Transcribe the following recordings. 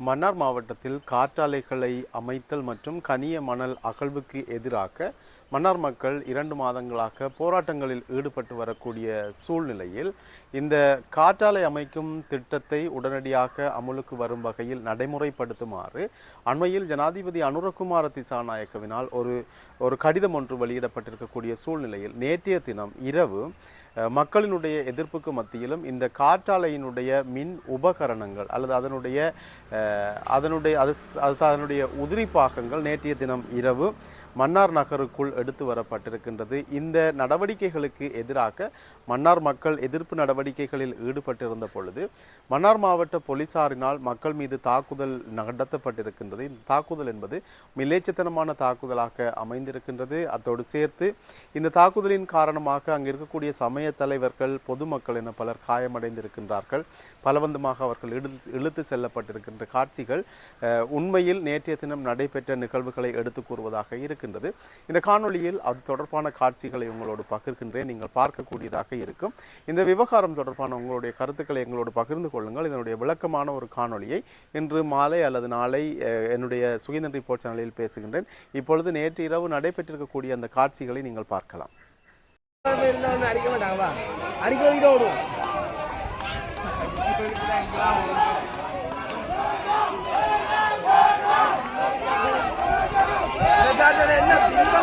மன்னார் மாவட்டத்தில் காற்றாலைகளை அமைத்தல் மற்றும் கனிய மணல் அகழ்வுக்கு எதிராக மன்னார் மக்கள் இரண்டு மாதங்களாக போராட்டங்களில் ஈடுபட்டு வரக்கூடிய சூழ்நிலையில் இந்த காற்றாலை அமைக்கும் திட்டத்தை உடனடியாக அமுலுக்கு வரும் வகையில் நடைமுறைப்படுத்துமாறு அண்மையில் ஜனாதிபதி அனுரகுமார திசாநாயக்கவினால் ஒரு ஒரு கடிதம் ஒன்று வெளியிடப்பட்டிருக்கக்கூடிய சூழ்நிலையில் நேற்றைய தினம் இரவு மக்களினுடைய எதிர்ப்புக்கு மத்தியிலும் இந்த காற்றாலையினுடைய மின் உபகரணங்கள் அல்லது அதனுடைய அதனுடைய அது அது அதனுடைய உதிரி பாகங்கள் நேற்றைய தினம் இரவு மன்னார் நகருக்குள் எடுத்து வரப்பட்டிருக்கின்றது. இந்த நடவடிக்கைகளுக்கு எதிராக மன்னார் மக்கள் எதிர்ப்பு நடவடிக்கைகளில் ஈடுபட்டிருந்த பொழுது மன்னார் மாவட்ட போலீசாரினால் மக்கள் மீது தாக்குதல் நடத்தப்பட்டிருக்கின்றது. இந்த தாக்குதல் என்பது மிலேச்சத்தனமான தாக்குதலாக அமைந்திருக்கின்றது. அத்தோடு சேர்த்து இந்த தாக்குதலின் காரணமாக அங்கு இருக்கக்கூடிய சமய தலைவர்கள் பொதுமக்கள் என பலர் காயமடைந்திருக்கின்றார்கள். பலவந்தமாக அவர்கள் இழுத்து இழுத்து செல்லப்பட்டிருக்கின்ற காட்சிகள் உண்மையில் நேற்றைய தினம் நடைபெற்ற நிகழ்வுகளை எடுத்து கூறுவதாக இருக்கு. இருக்கின்றது இந்த காணொளியில் அது தொடர்பான காட்சிகளை உங்களோடு பகிர்கின்றேன். நீங்கள் பார்க்கக்கூடியதாக இருக்கும். இந்த விவகாரம் தொடர்பான உங்களுடைய கருத்துக்களை எங்களோடு பகிர்ந்து கொள்ளுங்கள். இதனுடைய விளக்கமான ஒரு காணொளியை இன்று மாலை அல்லது நாளை என்னுடைய சுகிந்தன் ரிப்போர்ட் சேனலில் பேசுகின்றேன். இப்பொழுது நேற்று இரவு நடைபெற்றிருக்கக்கூடிய அந்த காட்சிகளை நீங்கள் பார்க்கலாம். அடிக்க மாட்டாங்களா அடிக்க না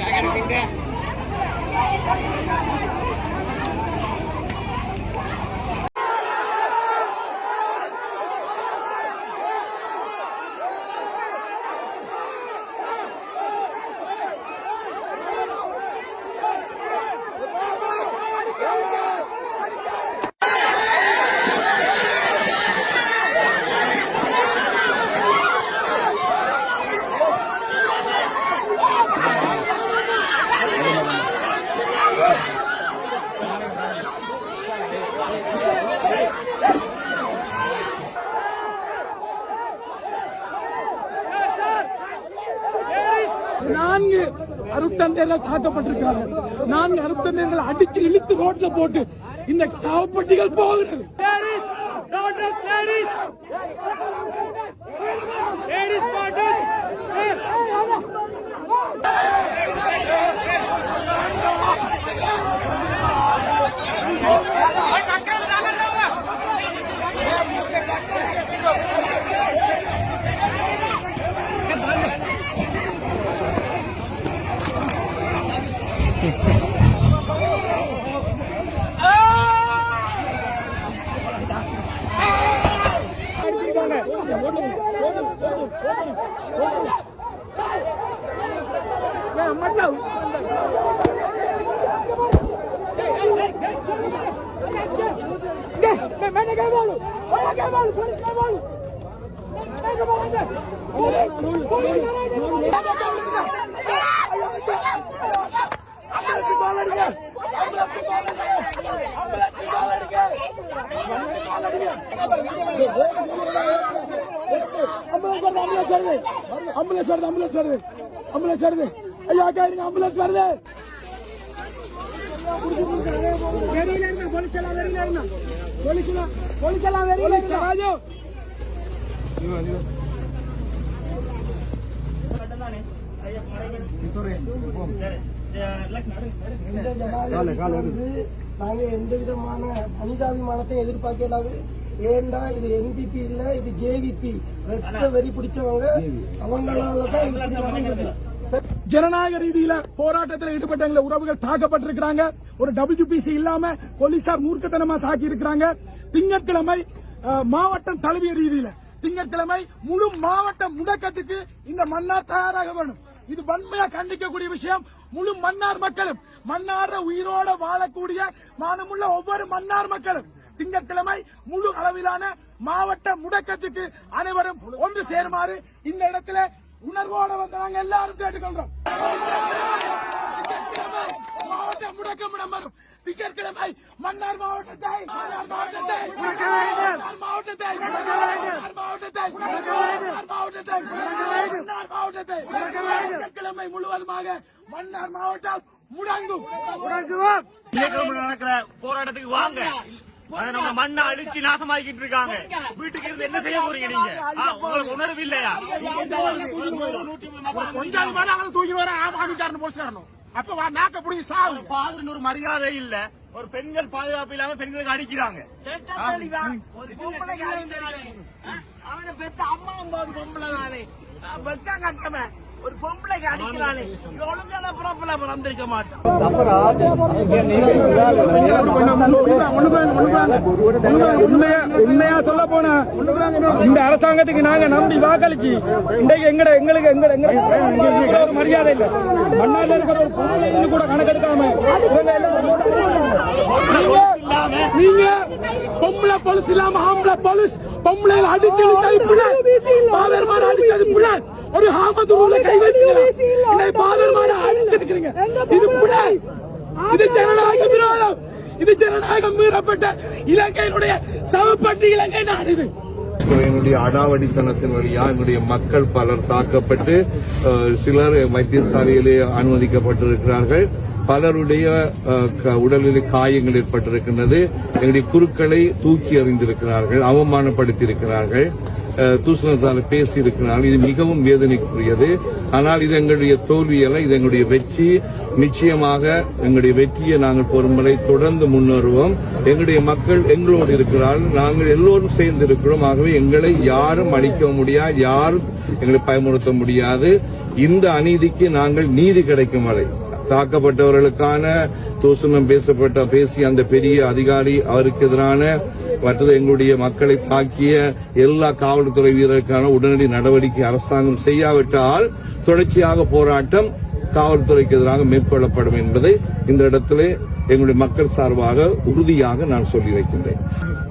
కాకర తింటే நான்கு அருத்தந்தையர்கள் தாக்கப்பட்டிருக்கிறார்கள் நான்கு அருத்தந்தையர்கள் அடிச்சு இழுத்து ரோட்ல போட்டு இந்த சாவப்பட்டிகள் போகிறது. mất đầu mày mày cái bolo mày cái bolo mày cái bolo mày cái bolo ambulance ambulance ambulance வருது ஆம்புலன்ஸ் வருது ஆம்புலன்ஸ் வருது ஐயா அக்கா இருங்க ஆம்புலன்ஸ் வருது வெளியில இருங்க போலீஸ் எல்லாம் வெளியில இருங்க போலீஸ் எல்லாம் போலீஸ் எல்லாம் வெளியில இருங்க ராஜு இந்த ஜனாதிபதி நாங்கள் எந்த விதமான மனிதாபிமானத்தையும் எதிர்பார்க்கலாது. ஏண்டா இது என்பிபி இல்ல இது ஜேவிபி ரத்த வெறி பிடிச்சவங்க அவங்களால தான் இப்படி நடந்தது ஜனநாயக ரீதியில போராட்டத்தில் ஈடுபட்ட உறவுகள் தாக்கப்பட்டிருக்கிறாங்க. ஒரு டபிள்யூபிசி இல்லாம போலீசார் மூர்க்கத்தனமா தாக்கி இருக்கிறாங்க திங்கட்கிழமை மாவட்டம் தழுவிய ரீதியில திங்கட்கிழமை முழு மாவட்ட முடக்கத்துக்கு இந்த மன்னார் தயாராக வேணும். இது வன்மையா கண்டிக்கக்கூடிய விஷயம். முழு மன்னார் மக்களும் மன்னார உயிரோட வாழக்கூடிய மானமுள்ள ஒவ்வொரு மன்னார் மக்களும் திங்கட்கிழமை முழு அளவிலான மாவட்ட முடக்கத்துக்கு அனைவரும் ஒன்று சேருமாறு இந்த இடத்துல உணர்வோட வந்து நாங்கள் எல்லாரும் கேட்டுக்கொள்றோம். மாவட்ட முடக்கம் இடம்பெறும். திங்கட்கிழமை மன்னார் மாவட்டத்தை மாவட்டத்தை மாவட்டத்தை மாவட்டத்தை மாவட்டத்தை திங்கட்கிழமை முழுவதுமாக மன்னார் மாவட்டம் முடங்கும். நடக்கிற போராட்டத்துக்கு வாங்க. நம்ம மண்ணை அழிச்சு நாசமாக்கிட்டு இருக்காங்க. வீட்டுக்கு இருந்து என்ன செய்ய போறீங்க நீங்க? உங்களுக்கு உணர்வு இல்லையா? கொஞ்சம் அவன் தூக்கி வர ஆமாமிக்காரன் போஸ்ட் அப்ப வா, நாக்க புடிங்கி சாவு. பாதுன்னு ஒரு மரியாதை இல்ல. ஒரு பெண்கள் பாதுகாப்பு இல்லாம பெண்களுக்கு அடிக்கிறாங்க. அவனை பெத்த அம்மா பொம்பளை தானே. வெக்கம் கட்டம ஒரு பொம்பளைக்கு அடிக்கிறானே ஒழுங்கான பிறப்புல பிறந்திருக்க மாட்டான் உண்மையா சொல்ல போனா இந்த அரசாங்கத்துக்கு நாங்க நம்பி வாக்களிச்சு இன்றைக்கு எங்கட எங்களுக்கு எங்க எங்க ஒரு மரியாதை இல்ல மண்ணால இருக்கிற ஒரு பொருளைன்னு கூட கணக்கெடுக்காம இவங்க எல்லாம் நீங்க பொம்பளை பொலிஸ் இல்லாம ஆம்பளை பொலிஸ் பொம்பளை அடிச்சு பிள்ளை. பாதர்மான அடிச்சது பிள்ளை. ஒரு ஹாமதுருல கை வச்சு பாதர்மான அடிச்சிருக்கிறீங்க இது பிள்ளை இது ஜனநாயக விரோதம். இது ஜனநாயகம் மீறப்பட்ட இலங்கையினுடைய சவப்பட்டு இலங்கை நாடு இது. என்னுடைய அடாவடித்தனத்தின் வழியா என்னுடைய மக்கள் பலர் தாக்கப்பட்டு சிலர் வைத்தியசாலையிலே அனுமதிக்கப்பட்டிருக்கிறார்கள். பலருடைய உடலில் க- காயங்கள் ஏற்பட்டிருக்கின்றது. எங்களுடைய குருக்களை தூக்கி எறிந்திருக்கிறார்கள் அவமானப்படுத்தியிருக்கிறார்கள். தூசணத்தால் பேசியிருக்கிறார்கள். இது மிகவும் வேதனைக்குரியது. ஆனால் இது எங்களுடைய தோல்வி அல்ல இது எங்களுடைய வெற்றி. நிச்சயமாக எங்களுடைய வெற்றியை நாங்கள் பொறுமுறை தொடர்ந்து முன்னேறுவோம். எங்களுடைய மக்கள் எங்களோடு இருக்கிறார்கள். நாங்கள் எல்லோரும் சேர்ந்து இருக்கிறோம் ஆகவே எங்களை யாரும் அழிக்க முடியாது யாரும் எங்களை பயமுறுத்த முடியாது. இந்த அநீதிக்கு நாங்கள் நீதி கிடைக்கும் வரை. தாக்கப்பட்டவர்களுக்கான தூசணம் பேசப்பட்ட பேசிய அந்த பெரிய அதிகாரி அவருக்கு எதிரான மற்றது எங்களுடைய மக்களை தாக்கிய எல்லா காவல்துறை வீரருக்கான உடனடி நடவடிக்கை அரசாங்கம் செய்யாவிட்டால் தொடர்ச்சியாக போராட்டம் காவல்துறைக்கு எதிராக மேற்கொள்ளப்படும் என்பதை இந்த இடத்திலே எங்களுடைய மக்கள் சார்பாக உறுதியாக நான் சொல்லி வைக்கின்றேன்.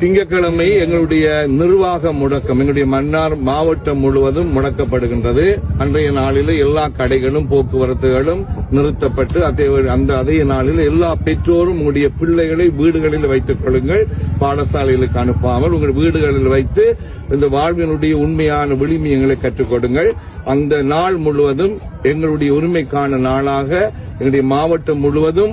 திங்கட்கிழமை எங்களுடைய நிர்வாக முடக்கம் எங்களுடைய மன்னார் மாவட்டம் முழுவதும் முடக்கப்படுகின்றது. அன்றைய நாளில் எல்லா கடைகளும் போக்குவரத்துகளும் நிறுத்தப்பட்டு அதே அந்த அதே நாளில் எல்லா பெற்றோரும் உங்களுடைய பிள்ளைகளை வீடுகளில் வைத்துக் கொள்ளுங்கள். பாடசாலைகளுக்கு அனுப்பாமல் உங்கள் வீடுகளில் வைத்து இந்த வாழ்வினுடைய உண்மையான விளிமியங்களை கற்றுக் கொடுங்கள். அந்த நாள் முழுவதும் எங்களுடைய உரிமைக்கான நாளாக எங்களுடைய மாவட்டம் முழுவதும்